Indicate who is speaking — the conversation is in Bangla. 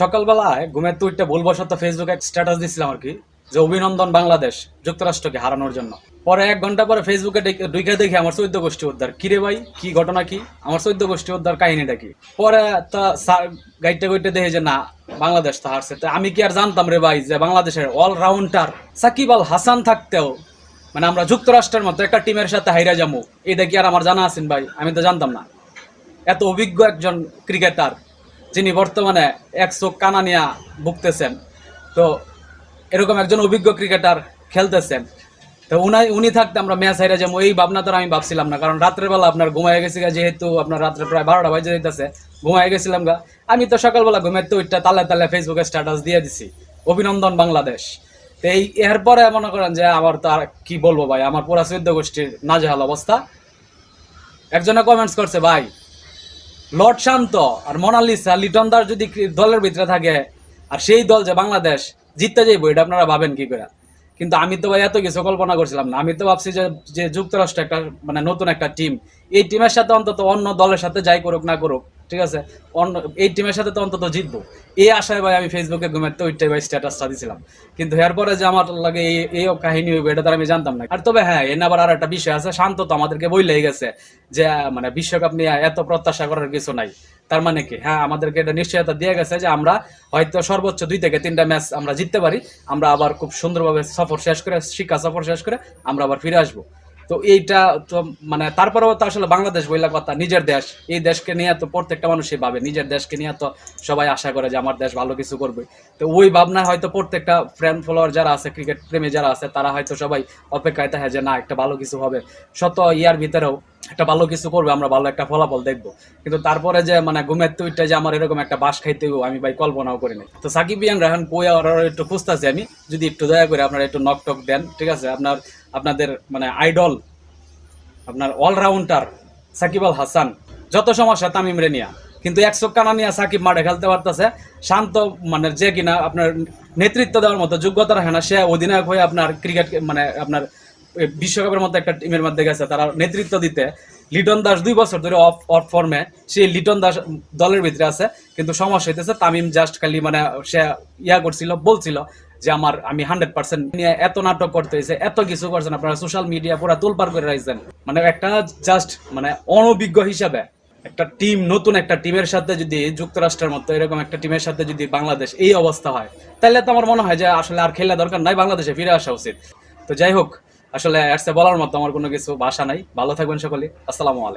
Speaker 1: সকালবেলায় ঘুমের তুইটা ভুলবশত ফেসবুকে এক স্ট্যাটাস দিছিলাম আর কি, যে অভিনন্দন বাংলাদেশ যুক্তরাষ্ট্রকে হারানোর জন্য। পরে এক ঘণ্টা পরে ফেসবুকে ঢুকে দেখি আমার চৈদ্দ গোষ্ঠী উদ্ধার। কিরে ভাই, কি ঘটনা কি? আমার চৈদ্দ গোষ্ঠী উদ্ধার কাহিনীটা কি? পরে তা গাইতে গাইতে দেখে যে, না, বাংলাদেশ তো হারছে। তা আমি কি আর জানতাম রে ভাই যে, বাংলাদেশের অলরাউন্ডার সাকিব আল হাসান থাকতেও মানে আমরা যুক্তরাষ্ট্রের মতো একটা টিমের সাথে হাইরা যাব। এটা কি আর আমার জানা আছেন ভাই? আমি তো জানতাম না। এত অভিজ্ঞ একজন ক্রিকেটার যিনি বর্তমানে এক চোখ কানা নিয়া ভুগতেছেন, তো এরকম একজন অভিজ্ঞ ক্রিকেটার খেলতেছেন। তো উনাই, উনি থাকতে আমরা ম্যাচ হাইরা যাব, এই ভাবনা তো আমি ভাবছিলাম না, কারণ রাত্রেবেলা আপনার ঘুমায় গেছি যেহেতু আপনার রাত্রে প্রায় বারোটা বাজে যেতেছে ঘুমায় গেছিলাম গা। আমি তো সকালবেলা ঘুমের তো ওইটা তালে তালে ফেসবুকে স্ট্যাটাস দিয়ে দিছি, অভিনন্দন বাংলাদেশ। তো এই এরপরে মনে করেন যে আমার তো আর কি বলব ভাই, আমার পুরা চোদ্দ গোষ্ঠীর নাজেহাল অবস্থা। একজনে কমেন্টস করছে, ভাই লর্ড শান্ত আর মোনালিসা লিটন দাস যদি দলের ভিতরে থাকে, আর সেই দল যে বাংলাদেশ, জিততে যাইবো, এটা আপনারা ভাবেন কি করে? কিন্তু আমি তো ভাই এত কিছু কল্পনা করছিলাম না। আমি তো ভাবছি যে যে যুক্তরাষ্ট্র একটা মানে নতুন একটা টিম এই টিমের সাথে অন্তত অন্য দলের সাথে যাই করুক না করুক ঠিক আছে? অন্য, এই টিমের সাথে তো অন্তত জিতবো। এই আশায় ভাই আমি ফেসবুকে ঘুমের তো ওইটাই ভাই স্ট্যাটাসটা দিছিলাম। কিন্তু এরপরে যে আমার লাগে এই এই কাহিনী হইবে, এটা তো আমি জানতাম না। আর তবে হ্যাঁ এনে আবার আর একটা বিষয় আছে, শান্ত তো আমাদেরকে বইলেই গেছে যে মানে বিশ্বকাপ নিয়ে এত প্রত্যাশা করার কিছু নাই। তার মানে কি? হ্যাঁ আমাদেরকে এটা নিশ্চয়তা দিয়ে গেছে যে আমরা হয়তো সর্বোচ্চ দুই থেকে তিনটা ম্যাচ আমরা জিততে পারি। আমরা আবার খুব সুন্দরভাবে সফর শেষ করে, শিক্ষা সফর শেষ করে আমরা আবার ফিরে আসব। তো এইটা তো মানে তারপরেও তো আসলে বাংলাদেশ বইলা কথা, নিজের দেশ। এই দেশকে নিয়ে তো প্রত্যেকটা মানুষই ভাবে, নিজের দেশকে নিয়ে তো সবাই আশা করে যে আমার দেশ ভালো কিছু করবে। তো ওই ভাবনায় হয়তো প্রত্যেকটা ফ্রেন্ড ফলোয়ার যারা আছে ক্রিকেট প্রেমী যারা আছে, তারা হয়তো সবাই অপেক্ষায় থাকে যে না, একটা ভালো কিছু হবে। শত ইয়ার ভিতরেও একটা ভালো কিছু করবে, আমরা ভালো একটা ফলাফল দেখব। কিন্তু তারপরে যে মানে ঘুমের তুইটা যে আমার এরকম একটা বাস খাইতে আমি ভাই কল্পনাও করি নাই। তো সাকিব ইয়ান রাহান কই আর একটু খুঁজতেছি আমি। যদি একটু দয়া করে আপনারা একটু নক টক দেন, ঠিক আছে? আপনার, আপনাদের মানে আইডল আপনার অলরাউন্ডার সাকিব আল হাসান। যত সমস্যা, তামিম রেনিয়া। কিন্তু একশো কানা নিয়ে সাকিব মাঠে খেলতে পারতেছে। শান্ত মানে যে কিনা আপনার নেতৃত্ব দেওয়ার মতো যোগ্যতা রাখে না। সে অধিনায়ক হয়ে আপনার ক্রিকেট মানে আপনার বিশ্বকাপের মতো একটা টিমের মধ্যে গেছে, তারা নেতৃত্ব দিতে। লিটন দাস দুই বছর ধরে অফ অফ ফর্মে সেই লিটন দাস দলের ভিতরে আছে, কিন্তু সমস্যা হইতেছে, তামিম জাস্ট খালি মানে সে ইয়া করছিল, বলছিল যে আমার, আমি হান্ড্রেড পার্সেন্ট নিয়ে এত নাটক করতে হয়েছে এত কিছু করছেন, আপনারা সোশ্যাল মিডিয়া পুরো তোলপার করে রাখছেন মানে একটা জাস্ট মানে অনভিজ্ঞ হিসাবে, একটা টিম নতুন একটা টিমের সাথে যদি যুক্তরাষ্ট্রের মতো এরকম একটা টিমের সাথে যদি বাংলাদেশ এই অবস্থা হয়, তাহলে তো আমার মনে হয় যে আসলে আর খেলা দরকার নাই, বাংলাদেশে ফিরে আসা উচিত। তো যাই হোক আসলে অ্যাডসে বলার মতো আমার কোনো কিছু ভাষা নাই। ভালো থাকবেন সকলে। আসসালামু আলাইকুম।